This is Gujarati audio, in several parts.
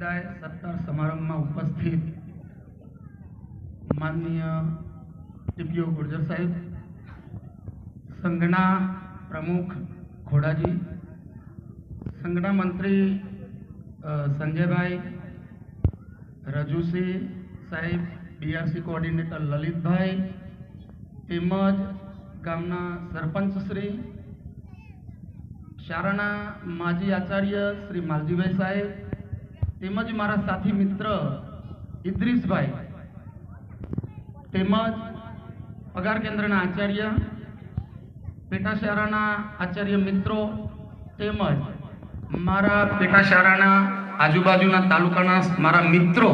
વિદાય સત્કાર સમારંભમાં ઉપસ્થિત માનનીય ટીપીઓ ગુર્જર સાહેબ, સંઘના પ્રમુખ ખોડાજી સંઘના મંત્રી સંજયભાઈ રજુસિંહ સાહેબ બીઆરસી કોઓર્ડિનેટર લલિતભાઈ, તેમજ ગામના સરપંચ શ્રી શાળાના માજી આચાર્ય શ્રી માલજીભાઈ સાહેબ તેમજ મારા સાથી મિત્ર ઇદ્રીશભાઈ તેમજ પગાર કેન્દ્રના આચાર્ય પેટા શાળાના આચાર્ય મિત્રો, તેમજ મારા પેટા શાળાના આજુબાજુના તાલુકાના મારા મિત્રો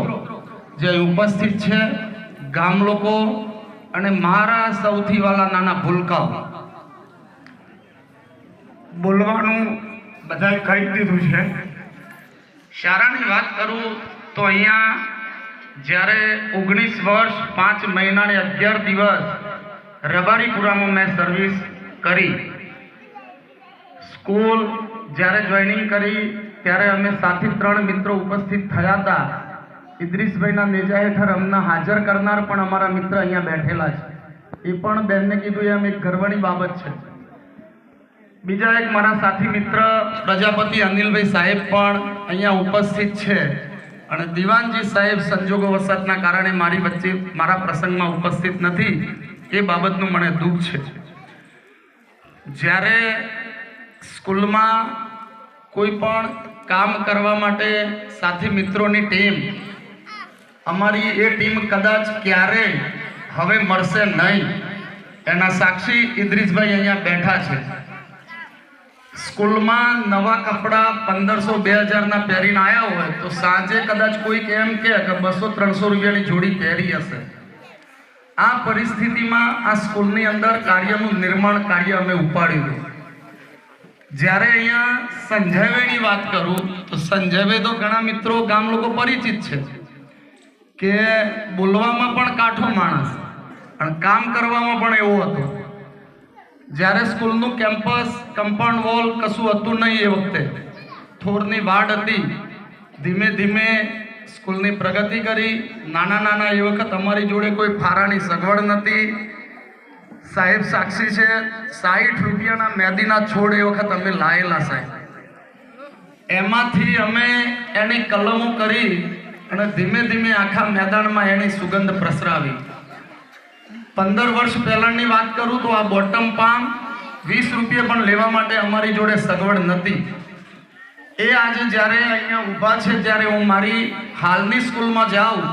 જે ઉપસ્થિત છે, ગામ લોકો અને મારા સૌથી વાલા નાના ભૂલકાઓ. બોલવાનું બધાએ કહી દીધું છે. શાળાની વાત કરું તો અહીંયા જ્યારે ઓગણીસ વર્ષ પાંચ મહિના ને અગિયાર દિવસ રબારીપુરામાં મેં સર્વિસ કરી. સ્કૂલ જ્યારે જોઈનિંગ કરી, ત્યારે અમે સાથી ત્રણ મિત્રો ઉપસ્થિત થયા હતા. ઇદ્રીસભાઈના નેજા હેઠળ અમને હાજર કરનાર પણ અમારા મિત્ર અહીંયા બેઠેલા છે. એ પણ બેનને કીધું, એમ એક ગર્વની બાબત છે. બીજા એક મારા સાથી મિત્ર પ્રજાપતિ અનિલભાઈ સાહેબ પણ અહીંયા ઉપસ્થિત છે. અને દિવાનજી સાહેબ સંજોગો વસાતના કારણે મારી વચ્ચે, મારા પ્રસંગમાં ઉપસ્થિત નથી. એ બાબતનું મને દુઃખ છે. જ્યારે સ્કૂલમાં કોઈ પણ કામ કરવા માટે સાથી મિત્રોની ટીમ, અમારી એ ટીમ કદાચ ક્યારેય હવે મળશે નહીં. એના સાક્ષી ઇદ્રીશભાઈ અહીંયા બેઠા છે. સ્કૂલમાં નવા કપડાં પંદરસો બે હજારના પહેરીને આવ્યા હોય તો સાંજે કદાચ કોઈક એમ કહે કે બસો ત્રણસો રૂપિયાની જોડી પહેરી હશે. આ પરિસ્થિતિમાં આ સ્કૂલની અંદર કાર્યનું નિર્માણ કાર્ય અમે ઉપાડ્યું જ્યારે અહીંયા સંજયભાઈની વાત કરું તો સંજયભાઈ તો ઘણા મિત્રો ગામ લોકો પરિચિત છે કે બોલવામાં પણ કાઠો માણસ અને કામ કરવામાં પણ એવો હતો. જ્યારે સ્કૂલનું કેમ્પસ કમ્પાઉન્ડ વોલ કશું હતું નહીં એ વખતે. થોરની વાડ હતી. ધીમે ધીમે સ્કૂલની પ્રગતિ કરી. નાના નાના એ વખત અમારી જોડે કોઈ ફારાની સગવડ નથી. સાહેબ સાક્ષી છે. સાઠ રૂપિયાના મેદીના છોડ એ વખત અમે લાયેલા સાહેબ. એમાંથી અમે એની કલમો કરી અને ધીમે ધીમે આખા મેદાનમાં એની સુગંધ પ્રસરાવી. પંદર વર્ષ પહેલાંની વાત કરું તો આ બોટમ પામ વીસ રૂપિયા પણ લેવા માટે અમારી જોડે સગવડ નથી એ આજે જ્યારે અહીંયા ઊભા છે, ત્યારે હું મારી હાલની સ્કૂલમાં જાઉં,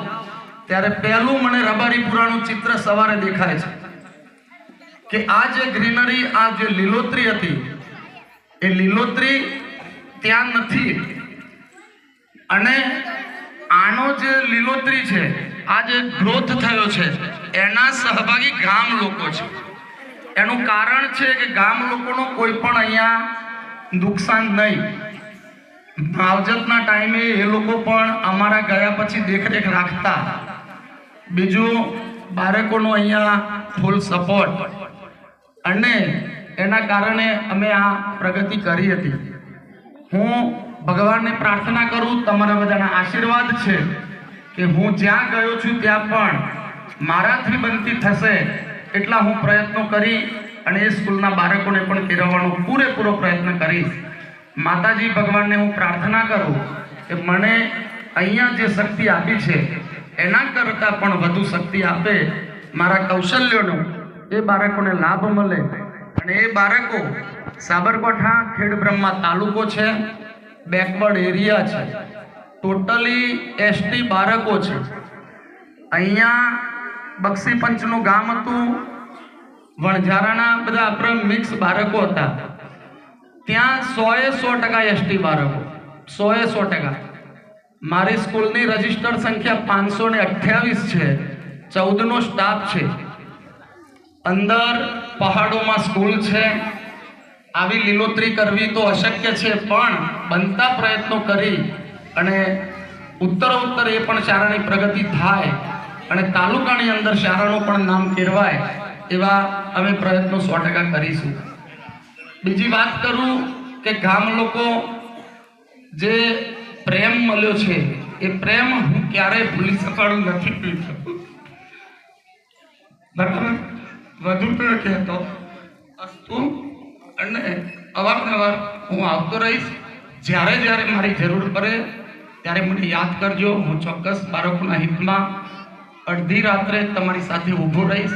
ત્યારે પહેલું મને રબારી રબારીપુરાનું ચિત્ર સવારે દેખાય છે કે આ જે ગ્રીનરી, આ જે લીલોતરી હતી, એ લીલોતરી ત્યાં નથી. અને આનો જે લીલોતરી છે, આ જે ગ્રોથ થયો છે એના સહભાગી ગામ લોકો છે. એનું કારણ છે કે ગામ લોકોનો કોઈ પણ અહીંયા નુકસાન નહીં. માવજતના ટાઈમે એ લોકો પણ અમારા ગયા પછી દેખરેખ રાખતા. બીજું, બાળકોનો અહીંયા ફૂલ સપોર્ટ અને એના કારણે અમે આ પ્રગતિ કરી હતી. હું ભગવાનને પ્રાર્થના કરું, તમારા બધાના આશીર્વાદ છે કે હું જ્યાં ગયો છું ત્યાં પણ મારાથી બનતી થશે એટલા હું પ્રયત્નો કરી અને એ સ્કૂલના બાળકોને પણ કેળવવાનો પૂરેપૂરો પ્રયત્ન કરીશ. માતાજી ભગવાનને હું પ્રાર્થના કરું કે મને અહીંયા જે શક્તિ આપી છે, એના કરતાં પણ વધુ શક્તિ આપે, મારા કૌશલ્યોનો એ બાળકોને લાભ મળે. અને એ બાળકો સાબરકાંઠા ખેડબ્રહ્મા તાલુકો છે, બેકવર્ડ એરિયા છે. ટોટલી એસટી બાળકો છે. અહીંયા બક્ષી પંચનું ગામ હતું. વણઝારાના બધા આપણે મિક્સ બાળકો હતા. ત્યાં સોએ સો ટકા એસટી બાળકો. સોએ સો ટકા. મારી સ્કૂલની રજિસ્ટર્ડ સંખ્યા પાંચસો ને અઠ્યાવીસ છે. ચૌદનો સ્ટાફ છે. અંદર પહાડોમાં સ્કૂલ છે. આવી લીલોતરી કરવી તો અશક્ય છે, પણ બનતા પ્રયત્નો કરી અને ઉત્તરોત્તર એ પણ શાળાની પ્રગતિ થાય. અને તાલુકાની અંદર શાળાનું પણ નામ ફેરવાય એવા અમે પ્રયત્નો સો ટકા કરીશું. બીજી વાત કરું કે ગામ લોકો જે પ્રેમ મળ્યો છે, એ પ્રેમ હું ક્યારેય ભૂલી શકવાનું નથી. પીતો બરાબર? વધુ તો કહેતો. અસ્તુ અને અવારનવાર હું આવતો રહીશ. જ્યારે જ્યારે મારી જરૂર પડે, ત્યારે મને યાદ કરજો. હું ચોક્કસ બાળકોના હિતમાં અડધી રાત્રે તમારી સાથે ઊભો રહીશ.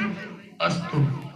અસ્તુ.